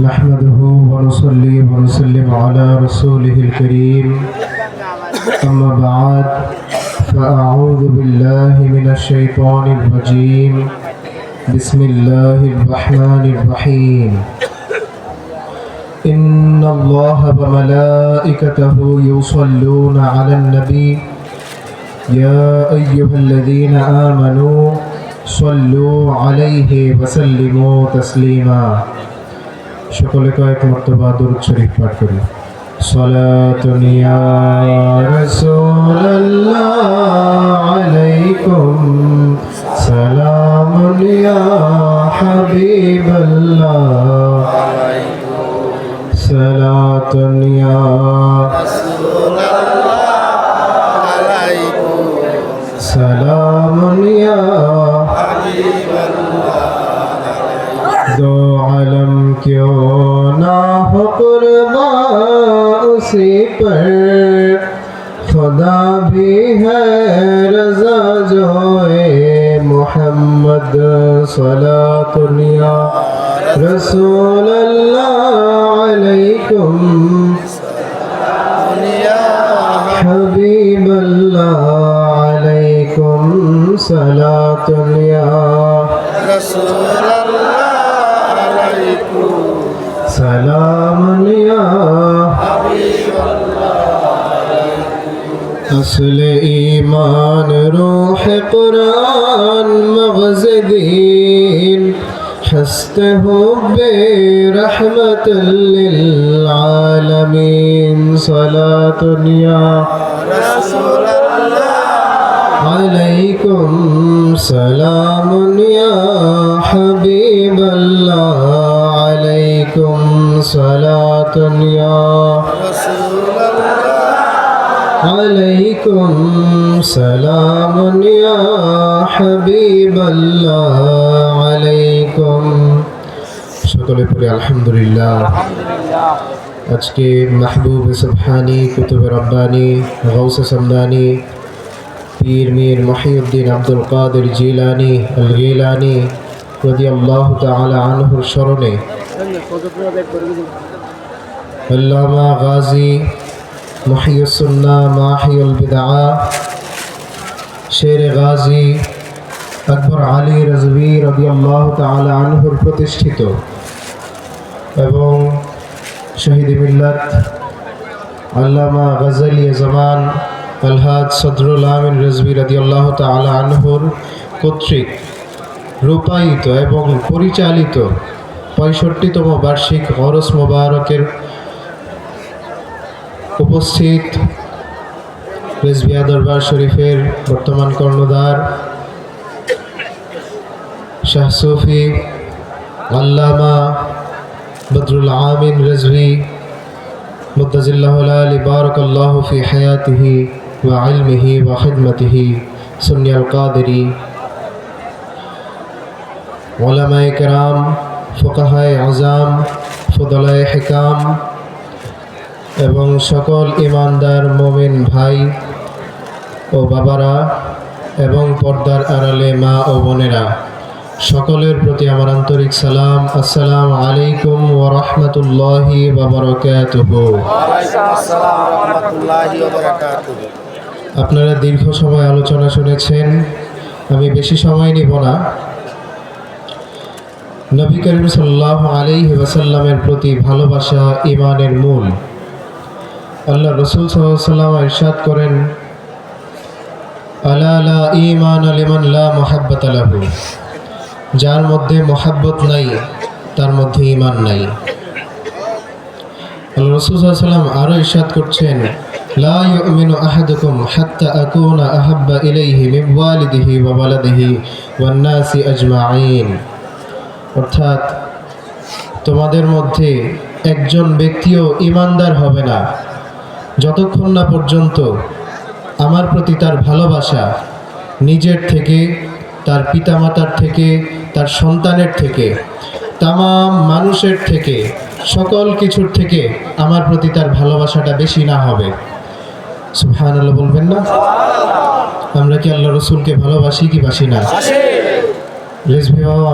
نحمده ونصلي ونسلم على رسوله الكريم. أما بعد فأعوذ بالله من الشيطان الرجيم. بسم الله الرحمن الرحيم. إن الله وملائكته يصلون على النبي. يا أيها الذين آمنوا صلوا عليه وسلموا تسليما. সকলে কয়েক মর্তবা দরুদ শরীফ পাঠ করি صلاة يا رسول الله عليكم سلام يا حبيب الله صلاة يا سلام يا دو عالم کیوں نہ ہو قربان اسی پر؟ خدا بھی ہے رضا جو اے محمد صلاة یا رسول اللہ علیکم۔ حبیب اللہ علیکم صلاة یا سلام یا اصل ایمان روح قرآن مغز دین حست حب رحمت للعالمین صلاة یا عليكم سلام يا حبيب الله عليكم صلاة يا عليكم سلام يا حبيب الله عليكم সকলে পড়ে আলহামদুলিল্লাহ আজকে মাহবুব সুবহানি কুতুব রব্বানি গৌসে সমদানি পীর মীর মহিউদ্দিন আব্দুল কাদের জিলানি আল গিলানি রদি আল্লাহ তালা আনহুর স্মরণে আল্লামা গাজী মহিউসুন্না মাহিউল বিদা শের গাজী আকবর আলী রাজবি রদি আল্লাহ তালা আনহুর প্রতিষ্ঠিত এবং শহীদ মিল্লাত আল্লামা গজলি জামান আলহাজ সদরুল আমিন রেজবি রাদি আল্লাহ তালা আনহুর কর্তৃক রূপায়িত এবং পরিচালিত পঁয়ষট্টিতম বার্ষিক হরস মোবারকের উপস্থিত রেজবিয়া দরবার শরীফের বর্তমান কর্ণধার শাহ সফি আল্লামা বদরুল আমিন রেজভি মুদাজিল্লাহ আলী বারক আল্লাহ ফি হায়াতিহি وعلمه وخدمته سني القادري علماء کرام ফোকাহায় আজাম ফদলায় হেকাম এবং সকল ইমানদার মোমিন ভাই ও বাবারা এবং পর্দার আড়ালে মা ও বোনেরা সকলের প্রতি আমার আন্তরিক সালাম আসসালাম আলাইকুম ও রহমতুল্লাহি বাবরকাতুহু আপনারা দীর্ঘ সময় আলোচনা শুনেছেন, আমি বেশি সময় নিব না। নবী করিম সাল্লাহ আলী ওয়াসাল্লামের প্রতি ভালোবাসা ইমানের মূল। আল্লাহ রসুল সাল্লাম ইরশাদ করেন, আলা লা ইমান আলিমান লা মোহাব্বত আলাহু যার মধ্যে মোহাব্বত নাই, তার মধ্যে ইমান নাই। আল্লাহ রসুল সাল্লাম আরও ইরশাদ করছেন আহাদুকুম হাত্তা আকুনা আহাব্বা ইলাইহি মিন ওয়ালিদিহি ওয়া ওয়ালাদিহি ওয়ান নাসি আজমাইন অর্থাৎ তোমাদের মধ্যে একজন ব্যক্তিও ইমানদার হবে না। যতক্ষণ না পর্যন্ত আমার প্রতি তার ভালোবাসা নিজের থেকে, তার পিতামাতার থেকে, তার সন্তানের থেকে তাম মানুষের থেকে, সকল কিছুর থেকে আমার প্রতি তার ভালোবাসাটা বেশি না হবে। সুহান বলবেন না? আমরা কি আল্লাহ রসুলকে ভালোবাসি কি বাসি না?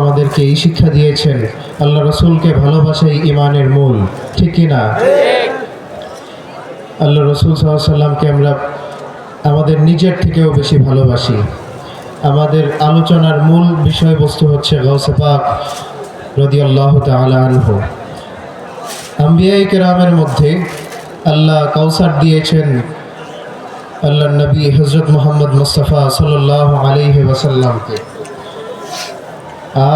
আমাদেরকে এই শিক্ষা দিয়েছেন আল্লাহ রসুলকে ভালোবাসাই ইমানের মূল, ঠিক কি না? আল্লাহ রসুল সাল্লামকে আমরা আমাদের নিজের থেকেও বেশি ভালোবাসি। আমাদের আলোচনার মূল বিষয়বস্তু হচ্ছে গৌসেপাক রদি আল্লাহ আম্বিয়াই কেরামের মধ্যে আল্লাহ কাউসার দিয়েছেন আল্লাহ নবী হজরত মোহাম্মদ মুস্তফা সাল্লাহ আলিহি ওয়াসাল্লামকে।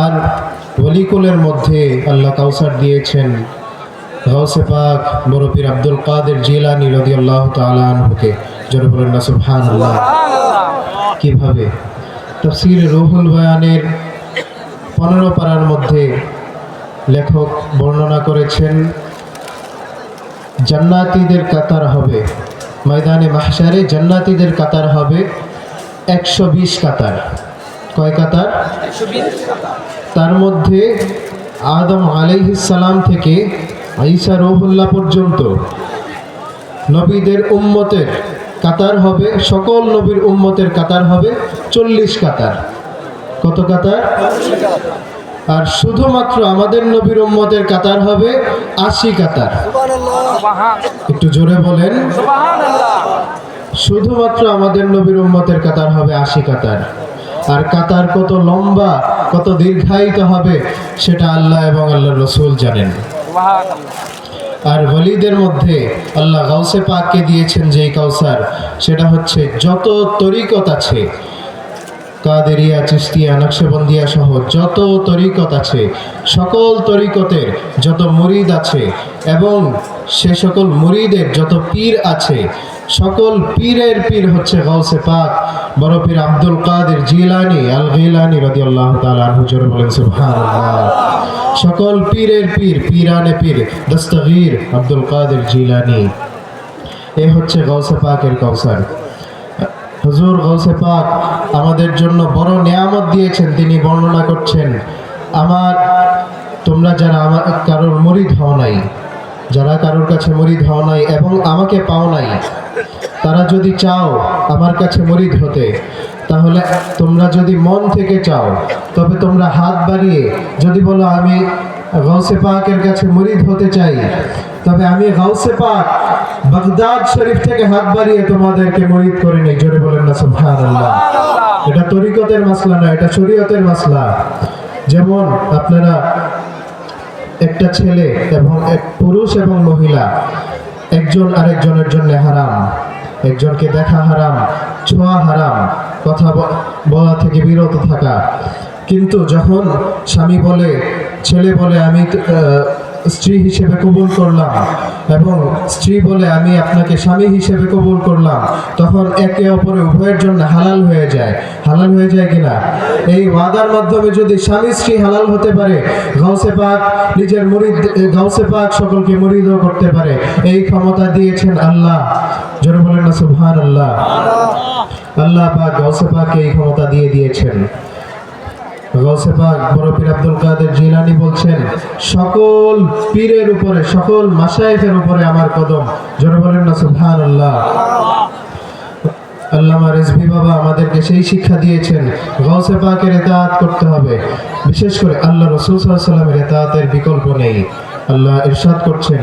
আর ওলিকুলের মধ্যে আল্লাহ কাউসার দিয়েছেন গাউসে পাক বরফির আব্দুল কাদের জিলানি রদি আল্লাহ তালুকে জোরে বলেন না সুবহান কীভাবে? তফসির রুহুল বয়ানের পনেরো পাড়ার মধ্যে লেখক বর্ণনা করেছেন, জান্নাতীদের কাতার হবে। ময়দানে মাহশারে জান্নাতিদের কাতার হবে একশো বিশ কাতার। কয় কাতার? তার মধ্যে আদম আলাইহিসালাম থেকে ঈসা রহুল্লাহ পর্যন্ত নবীদের উম্মতের কাতার হবে সকল নবীর উম্মতের কাতার হবে চল্লিশ কাতার। কত কাতার? আর শুধুমাত্র আমাদের নবীর উম্মতের কাতার হবে আশি কাতার। একটু জোরে বলেন। শুধুমাত্র আমাদের নবীর উম্মতের কাতার হবে আশি কাতার। আর কাতার কত লম্বা, কত দীর্ঘায়িত হবে, সেটা আল্লাহ এবং আল্লাহ রসুল জানেন। আর হলিদের মধ্যে আল্লাহ গাউসে পাককে দিয়েছেন যেই কাউসার, সেটা হচ্ছে যত তরিকত আছে কাদেরিয়া চিস্তিয়া নকশবন্দিয়া সহ যত তরিকত আছে, সকল তরিকতের যত মুরিদ আছে এবং সে সকল মুরিদের যত পীর আছে, সকল পীরের পীর হচ্ছে গাউসে পাক। বড় পীর আব্দুল কাদের জিলানি আল গিলানি রাদিয়াল্লাহু তাআলা আনহু জোরে বলেন, সুবহানাল্লাহ। সকল পীরের পীর, পীরানে পীর, দস্তগীর আব্দুল কাদের জিলানি। এ হচ্ছে গাউসে পাকের কাউসার হুজুর গৌসে পাক আমাদের জন্য বড় নিয়ামত দিয়েছেন, তিনি বর্ণনা করছেন, আমার তোমরা যারা আমার কারোর মরিদ হও নাই, যারা কারোর কাছে মরিদ হও নাই এবং আমাকে পাও নাই, তারা যদি চাও আমার কাছে মরিদ হতে, তাহলে তোমরা যদি মন থেকে চাও, তবে তোমরা হাত বাড়িয়ে যদি বলো আমি গৌসে পাকের কাছে মরিদ হতে চাই, তবে আমি গাউসে পাক বাগদাদ শরীফ থেকে হাত বাড়িয়ে তোমাদেরকে মরিদ করে নেই জোরে বলেন না সুবহানাল্লাহ। এটা তরিকতের মাসলা না এটা শরীয়তের মাসলা। যেমন আপনারা একটা ছেলে এবং এক পুরুষ এবং মহিলা একজন আরেকজনের জন্য হারাম একজনকে দেখা হারাম ছোঁয়া হারাম কথা বলা থেকে বিরত থাকা। কিন্তু যখন স্বামী বলে ছেলে বলে আমি স্ত্রী হিসেবে কবুল করলাম এবং স্ত্রী বলে আমি আপনাকে স্বামী হিসেবে কবুল করলাম, তখন একে অপরে উভয়ের জন্য হালাল হয়ে যায়। হালাল হয়ে যায় কিনা? এই ওয়াদার মাধ্যমে যদি স্বামী স্ত্রী হালাল হতে পারে, গাউসে পাক নিজের মুরিদ, গাউসে পাক সকলকে মুরিদও করতে পারে। এই ক্ষমতা দিয়েছেন আল্লাহ। জোরে বলেন না সুবহান আল্লাহ আল্লাহ পাক গাউসে পাককে এই ক্ষমতা দিয়ে দিয়েছেন। আমাদেরকে সেই শিক্ষা দিয়েছেন এতাআত করতে হবে। বিশেষ করে আল্লাহ রসুল সাল্লামের এতাআতের বিকল্প নেই। আল্লাহ ইরশাদ করছেন,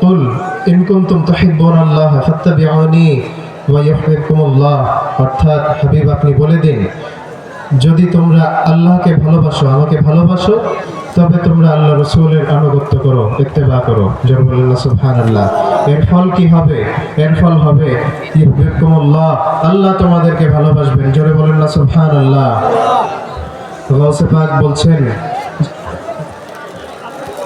কুল ইন কুনতুম তুহিব্বুনাল্লাহ ফাত্তাবিউনি ওয়া ইউহিব্বুকুমুল্লাহ। অর্থাৎ হাবিব আপনি বলে দিন যদি তোমরা আল্লাহকে ভালোবাসো, আমাকে ভালোবাসো, তবে তোমরা আল্লাহ রসুলের আনুগত্য করো, ইত্তেবা করো। জোর বলেন না এর ফল কি হবে? এর ফল হবে আল্লাহ তোমাদেরকে ভালোবাসবেন। জোরে বলেন না, সুবহানাল্লাহ। গাউসে পাক বলছেন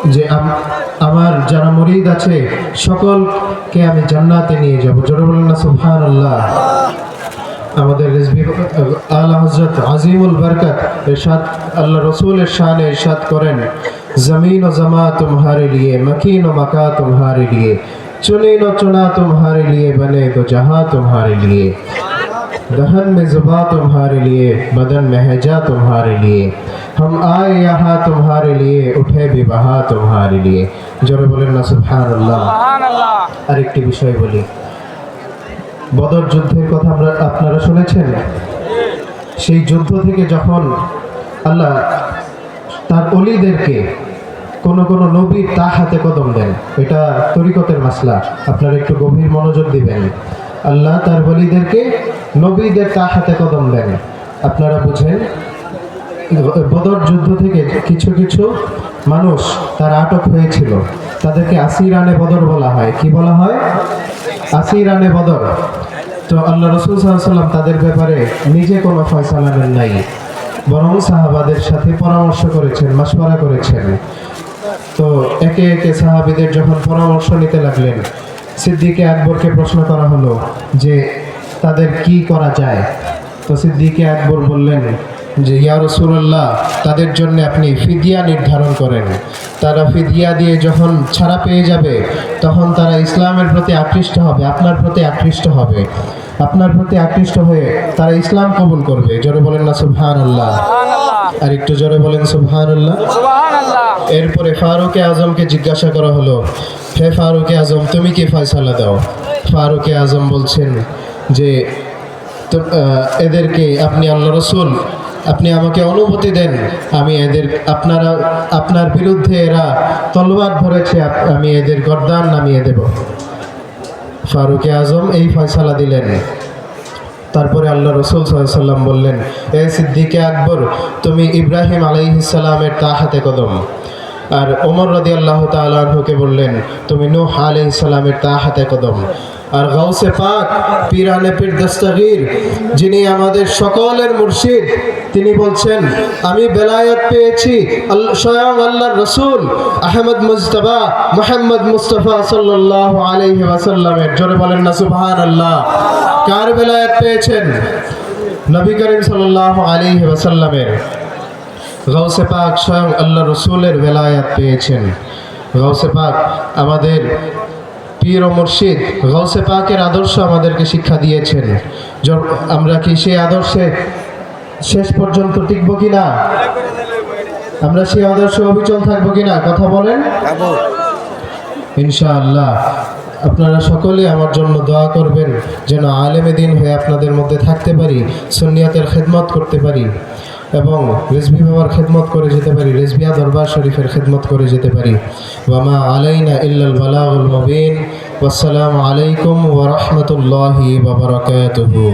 যে, আম- আমার যারা মরিদ আছে, সকলকে আমি জান্নাতে নিয়ে যাব। জোরে বলেন না, সুবহানাল্লাহ। আমাদের রেজবি আল্লাহ হজরত আজিমুল বরকত ইরশাদ আল্লাহ রসুলের শানে ইরশাদ করেন জমিন ও জমা तुम्हारे लिए मकीन व मका तुम्हारे लिए चुनी व चुना तुम्हारे लिए बने तो जहां तुम्हारे लिए दहन में जुबा तुम्हारे लिए बदन में हैजा तुम्हारे लिए हम आए यहाँ तुम्हारे लिए उठे भी बहा तुम्हारे लिए জোরে বলেন না সুবহানাল্লাহ আরেকটি বিষয় বলি বদর যুদ্ধের কথা আমরা, আপনারা শুনেছেন? সেই যুদ্ধ থেকে যখন আল্লাহ তার অলিদেরকে কোন কোন নবী তা হাতে কদম দেন, এটা তরিকতের মাসলা, আপনারা একটু গভীর মনোযোগ দিবেন। আল্লাহ তার বলিদেরকে নবীদের তা হাতে কদম দেন। আপনারা বুঝেন বদর যুদ্ধ থেকে কিছু কিছু মানুষ তারা আটক হয়েছিল। তাদেরকে আশি রানে বদর বলা হয়। কি বলা হয়? আশি রানে বদর। তো আল্লাহ রসুল সাল্লাম তাদের ব্যাপারে নিজে কোনো ফয়সালা নেন নাই। বরং সাহাবাদের সাথে পরামর্শ করেছেন মাসওয়ারা করেছেন। তো একে একে সাহাবিদের যখন পরামর্শ নিতে লাগলেন, সিদ্দিকে আকবরকে প্রশ্ন করা হলো যে, তাদের কি করা যায়? তো সিদ্দিকে আকবর বললেন যে ইয়া রসুল্লাহ তাদের জন্য আপনি ফিদিয়া নির্ধারণ করেন। তারা ফিদিয়া দিয়ে যখন ছাড়া পেয়ে যাবে তখন তারা ইসলামের প্রতি আকৃষ্ট হবে আপনার প্রতি আকৃষ্ট হবে। আপনার প্রতি আকৃষ্ট হয়ে তারা ইসলাম কবুল করবে। জোরে বলেন না সুবহান আল্লাহ আর একটু জোরে বলেন সুবহান আল্লাহ এরপরে ফারুকে আজমকে জিজ্ঞাসা করা হলো হে ফারুকে আজম তুমি কি ফয়সালা দাও? ফারুকে আজম বলছেন যে এদেরকে আপনি আল্লাহ রসুল আপনি আমাকে অনুমতি দেন। আমি এদের, আপনারা, আপনার বিরুদ্ধে এরা তলোয়ার ধরেছে আমি এদের গর্দান নামিয়ে দেব। ফারুকে আজম এই ফয়সালা দিলেন। তারপরে আল্লাহ রসুল সাল্লাম বললেন, এ সিদ্দিকে আকবর, তুমি ইব্রাহিম আলাইহিসালামের তা হাতে কদম। আর ওমর রদি আল্লাহ তালকে বললেন, তুমি নূহ আলাইহিসালামের তা হাতে কদম। আর গাউসে পাক, পিরানে পীর দস্তগীর, যিনি আমাদের সকলের মুর্শিদ, তিনি বলছেন, আমি বেলায়ত পেয়েছি আল্লাহ স্বয়ং আল্লাহর রসুল, আহমদ মুস্তফা মোহাম্মদ মুস্তফা সাল্লাহ আলাইহি ওয়াসাল্লামের। জোরে বলেন না সুবহান আল্লাহ কার বেলায়াত পেয়েছেন? নবী করিম সাল্লাহ আলাইহি ওয়াসাল্লামের। গাউসে পাক স্বয়ং আল্লাহ রসুলের বেলায়াত পেয়েছেন। গাউসে পাক আমাদের পীর ও মুর্শিদ গাউসে পাকের আদর্শ আমাদেরকে শিক্ষা দিয়েছেন। আমরা কি সেই আদর্শে শেষ পর্যন্ত টিকবো কিনা? আমরা সেই আদর্শে অবিচল থাকব কিনা? কথা বলেন। ইনশাআল্লাহ। আপনারা সকলে আমার জন্য দোয়া করবেন যেন আলেমে দিন হয়ে আপনাদের মধ্যে থাকতে পারি সুন্নিয়াতের খেদমত করতে পারি। এবং রেজবি বাবার খেদমত করে যেতে পারি রেজবিয়া দরবার শরীফের খেদমত করে যেতে পারি। ওয়ামা আলাইনা ইল্লাল বালাউল মুবিন। ওয়াসসালামু আলাইকুম ওয়া রাহমাতুল্লাহি ওয়া বারাকাতুহু।